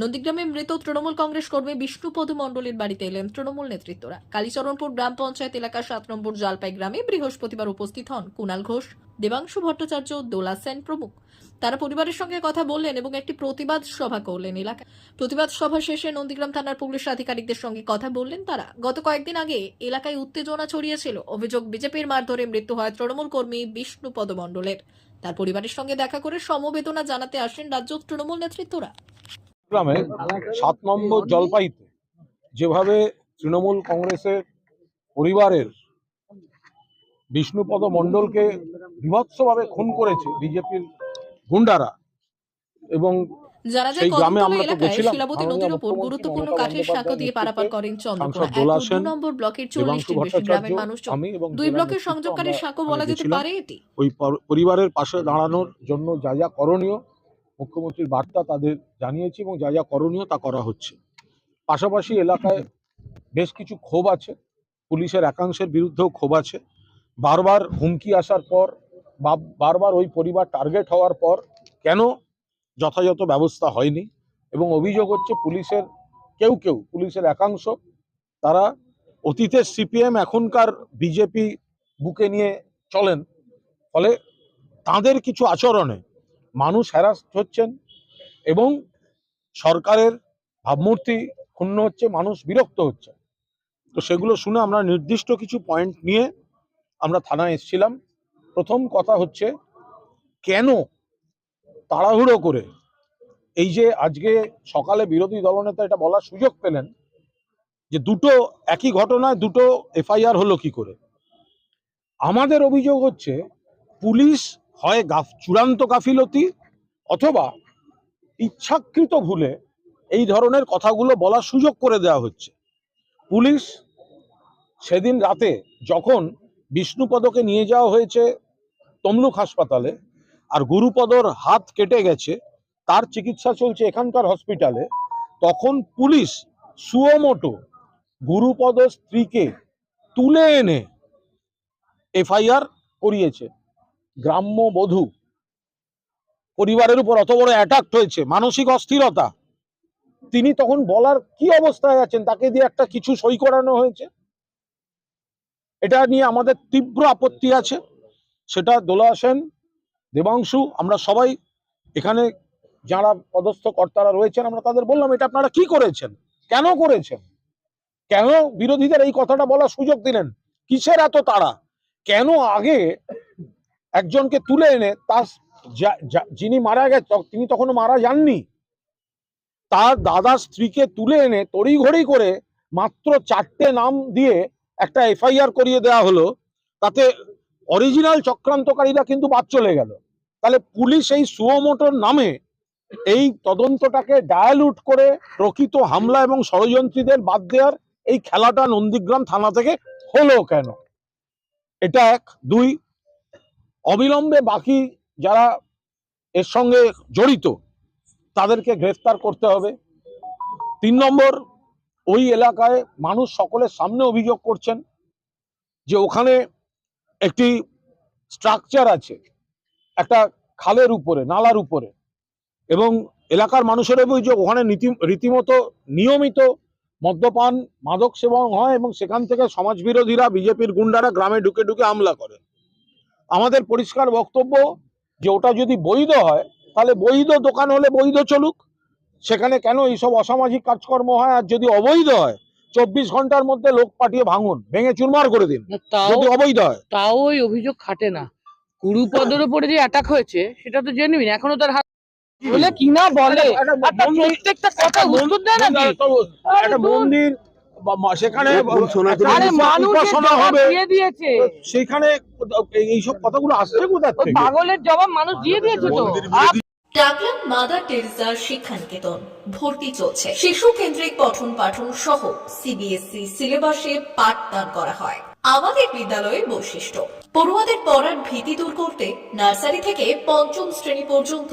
নন্দীগ্রামে মৃত তৃণমূল কংগ্রেস কর্মী বিষ্ণুপদ মণ্ডলের বাড়িতে এলেন তৃণমূল নেতৃত্বরা। কালীচরণপুর গ্রাম পঞ্চায়েত এলাকার সাত নম্বর জলপাই গ্রামে বৃহস্পতিবার উপস্থিত হন কুণাল ঘোষ, দেবাংশু ভট্টাচার্য, দোলা সেন প্রমুখ। তারা পরিবারের সঙ্গে কথা বললেন এবং একটি প্রতিবাদ সভা করলেন এলাকায়। প্রতিবাদ সভা শেষে নন্দীগ্রাম থানার পুলিশ আধিকারিকদের সঙ্গে কথা বললেন তারা। গত কয়েকদিন আগে এলাকায় উত্তেজনা ছড়িয়েছিল। অভিযোগ বিজেপির মারধরে মৃত্যু হয় তৃণমূল কর্মী বিষ্ণুপদ মণ্ডলের। তার পরিবারের সঙ্গে দেখা করে সমবেদনা জানাতে আসেন রাজ্য তৃণমূল নেতৃত্বরা। গ্রামে সাত নম্বর জলপাইতে যেভাবে তৃণমূল কংগ্রেসের পরিবারের বিষ্ণুপদ মণ্ডলকে বিভৎসভাবে খুন করেছে বিজেপির গুন্ডারা এবং জানা যায় সেই গ্রামে কদমতলা এলাকায় শিলাবতী নদীর উপর গুরুত্বপূর্ণ কাঠের সাঁকো দিয়ে পারাপার করেন চন্দ্রকোনা এক দোলা ও দু সেন, নম্বর ব্লকের চল্লিশটির বেশি গ্রামের মানুষজন দুই ব্লকের সংযোগকারী সাঁকো বলা যেতে পারে এটি। ওই পরিবারের পাশে দাঁড়ানোর জন্য যা যা করণীয় মুখ্যমন্ত্রীর বার্তা তাদের জানিয়েছি এবং যা যা করণীয় তা করা হচ্ছে। পাশাপাশি এলাকায় বেশ কিছু ক্ষোভ আছে, পুলিশের একাংশের বিরুদ্ধেও ক্ষোভ আছে। বারবার হুমকি আসার পর বারবার ওই পরিবার টার্গেট হওয়ার পর কেন যথাযথ ব্যবস্থা হয়নি? এবং অভিযোগ হচ্ছে পুলিশের কেউ কেউ, পুলিশের একাংশ, তারা অতীতের সিপিএম, এখনকার বিজেপি বুকে নিয়ে চলেন। ফলে তাদের কিছু আচরণে মানুষ হ্যারাস হচ্ছেন এবং সরকারের ভাবমূর্তি ক্ষুণ্ণ হচ্ছে, মানুষ বিরক্ত হচ্ছে। তো সেগুলো শুনে আমরা নির্দিষ্ট কিছু পয়েন্ট নিয়ে আমরা থানায় এসেছিলাম। প্রথম কথা হচ্ছে, কেন তাড়াহুড়ো করে এই যে আজকে সকালে বিরোধী দলনেতা এটা বলার সুযোগ পেলেন যে দুটো একই ঘটনায় দুটো এফআইআর হলো কি করে? আমাদের অভিযোগ হচ্ছে, পুলিশ হয় গাফ, চূড়ান্ত গাফিলতি অথবা ইচ্ছাকৃত ভুলে এই ধরনের কথাগুলো বলার সুযোগ করে দেওয়া হচ্ছে। পুলিশ সেদিন রাতে যখন বিষ্ণুপদকে নিয়ে যাওয়া হয়েছে তমলুক হাসপাতালে আর গুরুপদর হাত কেটে গেছে, তার চিকিৎসা চলছে এখানকার হসপিটালে, তখন পুলিশ সুয়োমোটো গুরুপদ স্ত্রীকে তুলে এনে এফআইআর করিয়েছে। গ্রাম্য বধূ পরিবারের উপর অত বড় অ্যাটাক হয়েছে, মানসিক অস্থিরতা। তিনি তখন বলার কি অবস্থায় আছেন? তাকে দিয়ে একটা কিছু সই করানো হয়েছে? এটা নিয়ে আমাদের তীব্র আপত্তি আছে। সেটা দোলা সেন, দেবাংশু, আমরা সবাই এখানে যারা পদস্থ কর্তারা রয়েছেন, আমরা তাদের বললাম, এটা আপনারা কি করেছেন? কেন করেছেন? কেন বিরোধীদের এই কথাটা বলার সুযোগ দিলেন? কিসের এত তারা কেন আগে একজনকে তুলে এনে তার যিনি মারা গেছে তিনি তখনও মারা যাননি। তার দাদার স্ত্রীকে তুলে এনে তড়িঘড়ি করে মাত্র চারটে নাম দিয়ে একটা এফআইআর করিয়ে দেওয়া হলো। তাতে অরিজিনাল চক্রান্তকারীরা কিন্তু বাদ চলে গেল। তাহলে পুলিশ এই সুয়োমোটোর নামে এই তদন্তটাকে ডায়ালুট করে প্রকৃত হামলা এবং ষড়যন্ত্রীদের বাদ দেওয়ার এই খেলাটা নন্দীগ্রাম থানা থেকে হলো কেন? এটা এক। দুই, অবিলম্বে বাকি যারা এর সঙ্গে জড়িত, তাদেরকে গ্রেফতার করতে হবে। তিন নম্বর, ওই এলাকায় মানুষ সকলের সামনে অভিযোগ করছেন যে ওখানে একটি স্ট্রাকচার আছে, একটা খালের উপরে, নালার উপরে। এবং এলাকার মানুষের অভিযোগ ওখানে নীতি, রীতিমতো নিয়মিত মদ্যপান, মাদক সেবন হয় এবং সেখান থেকে সমাজবিরোধীরা, বিজেপির গুন্ডারা গ্রামে ঢুকে ঢুকে হামলা করে। আমাদের পরিষ্কার বক্তব্য যে ওটা যদি বৈধ হয় তাহলে বৈধ দোকান হলে বৈধ চলুক। সেখানে কেন এইসব অসামাজিক কাজকর্ম হয়? আর যদি অবৈধ হয় চব্বিশ ঘণ্টার মধ্যে লোক পাঠিয়ে ভাঙুন ভেঙে চুরমার করে দিন তাও যদি অবৈধ হয়। তাও ওই অভিযোগ খাটে না। গুরুপদের উপরে যে অ্যাটাক হয়েছে সেটা তো জেনুইন এখনও তার হাত বলে কিনা বলে? মন্দির- প্রত্যেকটা কথা উত্তর দেয় নাকি? একটা মন্দির সেখানে সেখানে এইসব কথাগুলো আসছে কোথা ওই থেকে? পাগলের জবাব মানুষ দিয়ে দিয়েছে তো। ডাকলাম মাদার শিক্ষানিকেতন। ভর্তি চলছে। শিশু কেন্দ্রিক পঠন পাঠন সহ সিবিএসই সিলেবাসে পাঠদান করা হয়। আমাদের বিদ্যালয়ের বৈশিষ্ট্য। পড়ুয়াদের পড়ার ভীতি দূর করতে নার্সারি থেকে পঞ্চম শ্রেণি পর্যন্ত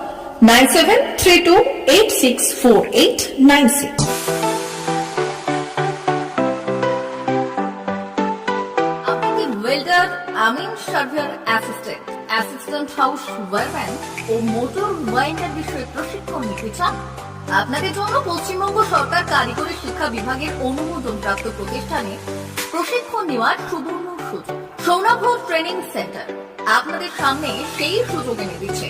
nine seven three two eight six four eight nine six. আপনি ওয়েল্ডার ও মোটর বিষয়ে প্রশিক্ষণ নিতে চান? আপনাদের জন্য পশ্চিমবঙ্গ সরকার কারিগরি শিক্ষা বিভাগের অনুমোদন প্রাপ্ত প্রতিষ্ঠানে প্রশিক্ষণ নেওয়ার সুবর্ণ সুযোগ। সৌনাভ ট্রেনিং সেন্টার আপনাদের সামনে সেই সুযোগ এনে দিচ্ছে